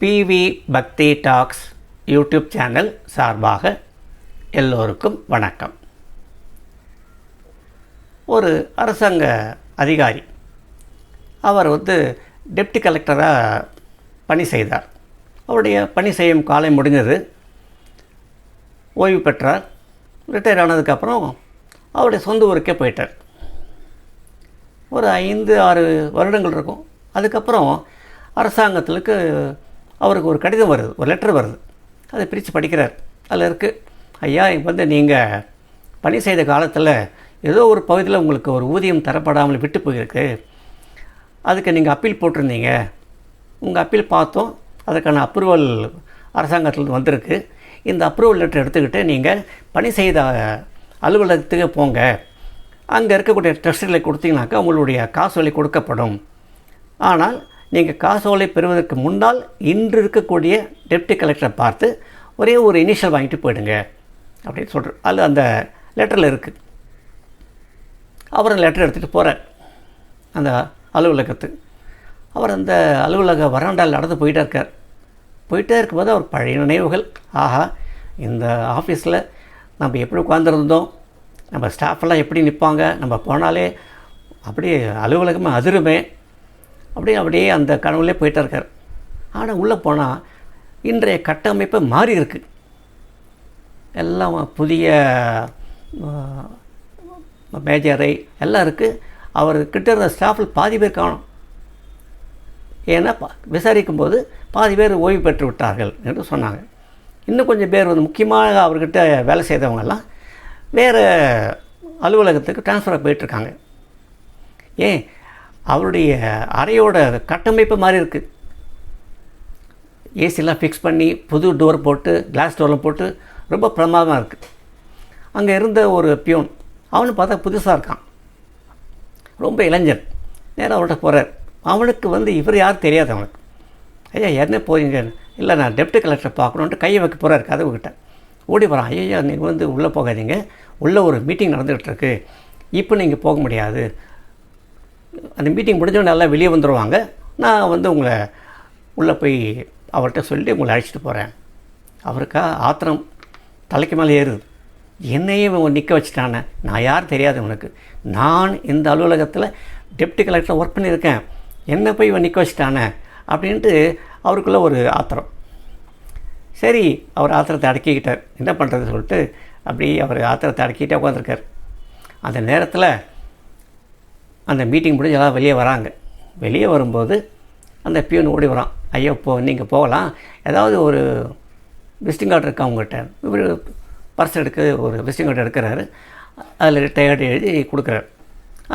PV பக்தி tax YouTube channel சார்பாக எல்லோருக்கும் வணக்கம். ஒரு அரசாங்க அதிகாரி அவர் வந்து டெப்டி கலெக்டராக பணி செய்தார். அவருடைய பணி செய்யும் காலம் முடிஞ்சது. ஓய்வு பெற்றார். ரிட்டையர் ஆனதுக்கப்புறம் அவருடைய சொந்த ஊருக்கே போயிட்டார். ஒரு ஐந்து ஆறு வருடங்கள் இருக்கும். அதுக்கப்புறம் அரசாங்கத்திற்கு அவருக்கு ஒரு கடிதம் வருது ஒரு லெட்டர் வருது. அதை பிரித்து படிக்கிறார். அதில் இருக்குது ஐயா இப்போ வந்து நீங்கள் பணி செய்த காலத்தில் ஏதோ ஒரு பகுதியில் உங்களுக்கு ஒரு ஊதியம் தரப்படாமல் விட்டு போயிருக்கு. அதுக்கு நீங்கள் அப்பீல் போட்டிருந்தீங்க. உங்கள் அப்பீல் பார்த்தோம். அதுக்கான அப்ரூவல் அரசாங்கத்தில் வந்திருக்கு. இந்த அப்ரூவல் லெட்டர் எடுத்துக்கிட்டு நீங்கள் பணி செய்த அலுவலகத்துக்கு போங்க. அங்கே இருக்கக்கூடிய ட்ரஸ்ட்டுகளை கொடுத்தீங்கனாக்கா உங்களுடைய விலை கொடுக்கப்படும். ஆனால் நீங்கள் காசோலை பெறுவதற்கு முன்னால் இன்று இருக்கக்கூடிய டெப்டி கலெக்டரை பார்த்து ஒரே ஒரு இனிஷியல் வாங்கிட்டு போயிடுங்க அப்படின்னு சொல்கிறார் அது அந்த லெட்டரில் இருக்குது அவர் அந்த லெட்டர் எடுத்துகிட்டு போகிறார் அந்த அலுவலகத்துக்கு அவர் அந்த அலுவலக வராண்டால் நடந்து போயிட்டே இருக்கார். போயிட்டே இருக்கும்போது அவர் பழைய நினைவுகள் ஆஹா இந்த ஆஃபீஸில் நம்ம எப்படி உட்காந்துருந்தோம் நம்ம ஸ்டாஃபெல்லாம் எப்படி நிற்பாங்க நம்ம போனாலே அப்படியே அலுவலகமாக அதிருமே. அப்படியே அப்படியே அந்த கனவுலே போயிட்டே இருக்கார். ஆனால் உள்ளே போனால் இன்றைய கட்டமைப்பு மாறி இருக்கு. எல்லாம் புதிய மேஜரை எல்லாம் இருக்குது அவர்கிட்ட இருந்த ஸ்டாஃபில் பாதி பேர் காணும். ஏன்னா விசாரிக்கும் போது பாதி பேர் ஓய்வு பெற்று விட்டார்கள் என்று சொன்னாங்க. இன்னும் கொஞ்சம் பேர் வந்து முக்கியமாக அவர்கிட்ட வேலை செய்தவங்கெல்லாம் வேறு அலுவலகத்துக்கு டிரான்ஸ்ஃபராக போயிட்டுருக்காங்க ஏன்? அவருடைய அறையோட கட்டமைப்பு மாதிரி இருக்குது ஏசிலாம் ஃபிக்ஸ் பண்ணி புது டோர் போட்டு கிளாஸ் டோரில் போட்டு ரொம்ப பிரமாதமாக இருக்குது அங்கே இருந்த ஒரு பியூன் அவனு பார்த்தா புதுசாக இருக்கான். ரொம்ப இளைஞர் நேராக அவர்கிட்ட போகிறார் அவனுக்கு வந்து இவர் யாரும் தெரியாது அவனுக்கு. ஐயா என்ன போகிறீங்க இல்லை நான் டெப்ட் கலெக்டர் பார்க்கணுன்ட்டு கையை வைக்க போகிறாரு கதவுக்கிட்ட ஓடி வரான். ஐயா நீங்கள் வந்து உள்ளே போகாதீங்க. உள்ளே ஒரு மீட்டிங் நடந்துகிட்டு இருக்கு. இப்போ நீங்கள் போக முடியாது. அந்த மீட்டிங் முடிஞ்சவொடனே நல்லா வெளியே வந்துடுவாங்க நான் வந்து உங்களை உள்ளே போய் அவர்கிட்ட சொல்லி உங்களை அழைச்சிட்டு போகிறேன் அவருக்கா ஆத்திரம் தலைக்கு மேலே ஏறுது. என்னையும் இவன் நிற்க வச்சுட்டானே. நான் யார் தெரியாது உனக்கு. நான் இந்த அலுவலகத்தில் டெப்டி கலெக்டர் ஒர்க் பண்ணியிருக்கேன். என்ன போய் இவன் நிற்க வச்சுட்டானே அப்படின்ட்டு அவருக்குள்ளே ஒரு ஆத்திரம். சரி அவர் ஆத்திரத்தை அடக்கிக்கிட்டார். என்ன பண்ணுறது சொல்லிட்டு அப்படி அவர் ஆத்திரத்தை அடக்கிட்டே உட்காந்துருக்கார் அந்த நேரத்தில் அந்த மீட்டிங் முடிஞ்சு எல்லாம் வெளியே வராங்க. வெளியே வரும்போது அந்த பியூன் ஓடி வரான். ஐயோ போ நீங்கள் போகலாம். ஏதாவது ஒரு விசிட்டிங் கார்டு இருக்கா உங்கள்கிட்ட இவர் பர்ஸ் எடுக்க ஒரு விசிட்டிங் கார்டு எடுக்கிறாரு. அதில் டயர்டு எழுதி கொடுக்குறாரு.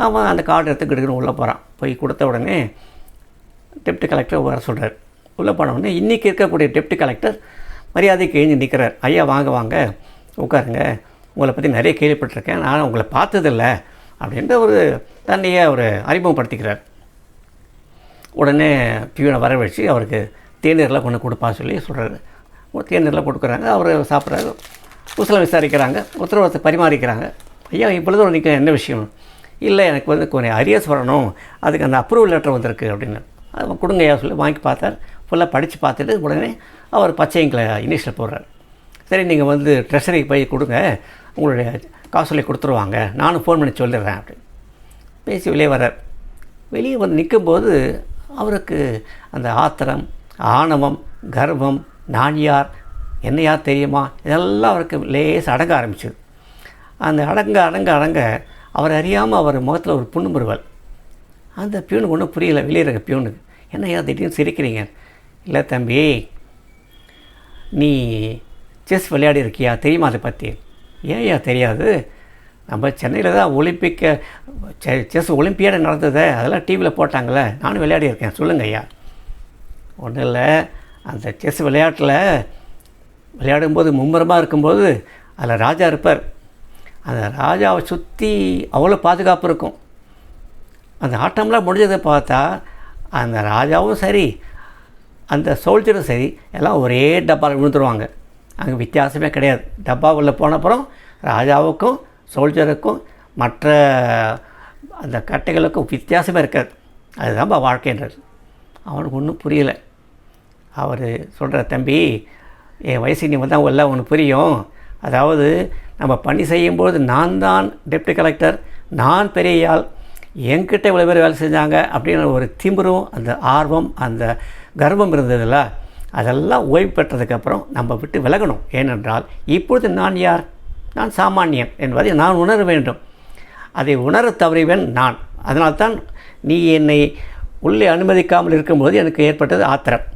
அவன் அந்த கார்டு எடுத்துக்கிட்டு உள்ளே போகிறான் போய் கொடுத்த உடனே டெப்டி கலெக்டர் வர சொல்கிறார் உள்ளே போன உடனே இன்றைக்கி இருக்கக்கூடிய டெப்டி கலெக்டர் மரியாதைக்கு எழுந்து நிற்கிறார் ஐயா வாங்க வாங்க. உட்காருங்க. உங்களை பற்றி நிறைய கேள்விப்பட்டிருக்கேன். நான் உங்களை பார்த்ததில்ல. அப்படின்ற ஒரு தன்னையே அவர் அறிமுகப்படுத்திக்கிறார். உடனே பியூனை வரவழைச்சி அவருக்கு தேநீர்லாம் கொண்டு கொடுப்பா சொல்லி சொல்கிறாரு தேநீர்லாம் கொடுக்குறாங்க அவர் சாப்பிட்றாரு. குசலம் விசாரிக்கிறாங்க உத்தரவத்தை பரிமாறிக்கிறாங்க. ஐயா இப்பொழுது உனக்கு என்ன விஷயம்? இல்லை எனக்கு வந்து கொஞ்சம் அரியர்ஸ் வரணும். அதுக்கு அந்த அப்ரூவல் லெட்டர் வந்திருக்கு அப்படின்னு. அது கொடுங்க ஐயா சொல்லி வாங்கி பார்த்தார். ஃபுல்லாக படித்து பார்த்துட்டு உடனே அவர் பச்சைங்களை இனிஷியல் போடுறார். சரி நீங்கள் வந்து ட்ரெஷரிக்கு போய் கொடுங்க. உங்களுடைய காசோலை கொடுத்துருவாங்க. நானும் ஃபோன் பண்ணி சொல்லிடுறேன் அப்படின்னு. பேசி வெளியே வர்றார். வெளியே வந்து நிற்கும்போது அவருக்கு அந்த ஆத்திரம் ஆணவம் கர்வம் நான் யார் என்ன யார் தெரியுமா இதெல்லாம் அவருக்கு லேஸ் அடங்க ஆரம்பிச்சது. அந்த அடங்க அடங்க அடங்க அவர் அறியாமல் அவர் முகத்தில் ஒரு புண்ணுமுறுவல் அந்த பியூனுக்கு ஒன்றும் புரியல வெளியே இருக்க பியூனுக்கு. என்ன ஏன் திடீர்னு சிரிக்கிறீங்க? இல்லை தம்பி நீ செஸ் விளையாடி இருக்கியா தெரியுமா அதை பற்றி ஏன் ஏன் தெரியாது. நம்ம சென்னையில் தான் ஒலிம்பிக்க செஸ் ஒலிம்பியாடு நடந்தது அதெல்லாம் டிவியில் போட்டாங்களே. நானும் விளையாடி இருக்கேன். சொல்லுங்கள் ஐயா. ஒன்றும் இல்லை. அந்த செஸ் விளையாட்டில் விளையாடும்போது மும்முரமாக இருக்கும்போது அதில் ராஜா இருப்பார். அந்த ராஜாவை சுற்றி அவ்வளோ பாதுகாப்பு இருக்கும். அந்த ஆட்டம்லாம் முடிஞ்சதை பார்த்தா அந்த ராஜாவும் சரி அந்த சோல்ஜரும் சரி எல்லாம் ஒரே டப்பாவில் விழுந்துருவாங்க. அங்கே வித்தியாசமே கிடையாது. டப்பா உள்ளே போன அப்புறம் ராஜாவுக்கும் சோல்ஜருக்கும் மற்ற அந்த கட்டைகளுக்கும் வித்தியாசமே இருக்காது. அதுதான் வாழ்க்கைன்றது. அவனுக்கு ஒன்றும் புரியலை. அவர் சொல்கிற தம்பி என் வயசு நீ வந்தால் எல்லாம் உனக்கு புரியும். அதாவது நம்ம பணி செய்யும்போது நான் தான் டெப்டி கலெக்டர் நான் பெரிய ஆள் என்கிட்ட இவ்வளோ பேர் வேலை செஞ்சாங்க அப்படின்னு ஒரு திமிரும் அந்த ஆர்வம் அந்த கர்வம் இருந்ததில்ல. அதெல்லாம் ஓய்வு பெற்றதுக்கப்புறம் நம்ம விட்டு விலகணும். ஏனென்றால் இப்பொழுது நான் யார்? நான் சாமானியன் என்பதை நான் உணர வேண்டும். அதை உணரத் தவறியவன் நான். அதனால்தான் நீ என்னை உள்ளே அனுமதிக்காமல் இருக்கும்போது எனக்கு ஏற்பட்டது ஆத்திரம்.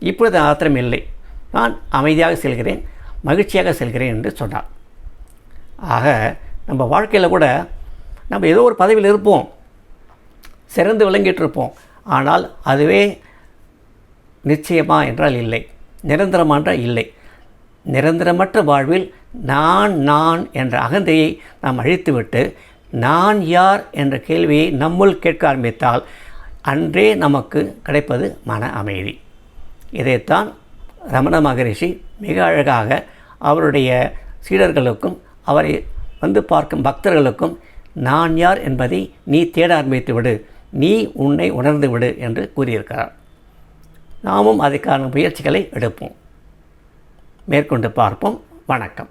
இப்பொழுது ஆத்திரம் இல்லை. நான் அமைதியாக செல்கிறேன் மகிழ்ச்சியாக செல்கிறேன் என்று சொன்னார் ஆக நம்ம வாழ்க்கையில் கூட நம்ம ஏதோ ஒரு பதவியில் இருப்போம். சிறந்து விளங்கிட்டு இருப்போம். ஆனால் அதுவே நிச்சயமா என்றால் இல்லை. நிரந்தரமா என்றால் இல்லை. நிரந்தரமற்ற வாழ்வில் நான் நான் என்ற அகந்தையை நாம் அழித்துவிட்டு நான் யார் என்ற கேள்வியை நம்முள் கேட்க ஆரம்பித்தால் அன்றே நமக்கு கிடைப்பது மன அமைதி. இதைத்தான் ரமண மகரிஷி மிக அழகாக அவருடைய சீடர்களுக்கும் அவரை வந்து பார்க்கும் பக்தர்களுக்கும் நான் யார் என்பதை நீ தேட ஆரம்பித்து விடு. நீ உன்னை உணர்ந்து விடு என்று கூறியிருக்கிறார். நாமும் அதுக்கான முயற்சிகளை எடுப்போம். மேற்கொண்டு பார்ப்போம். வணக்கம்.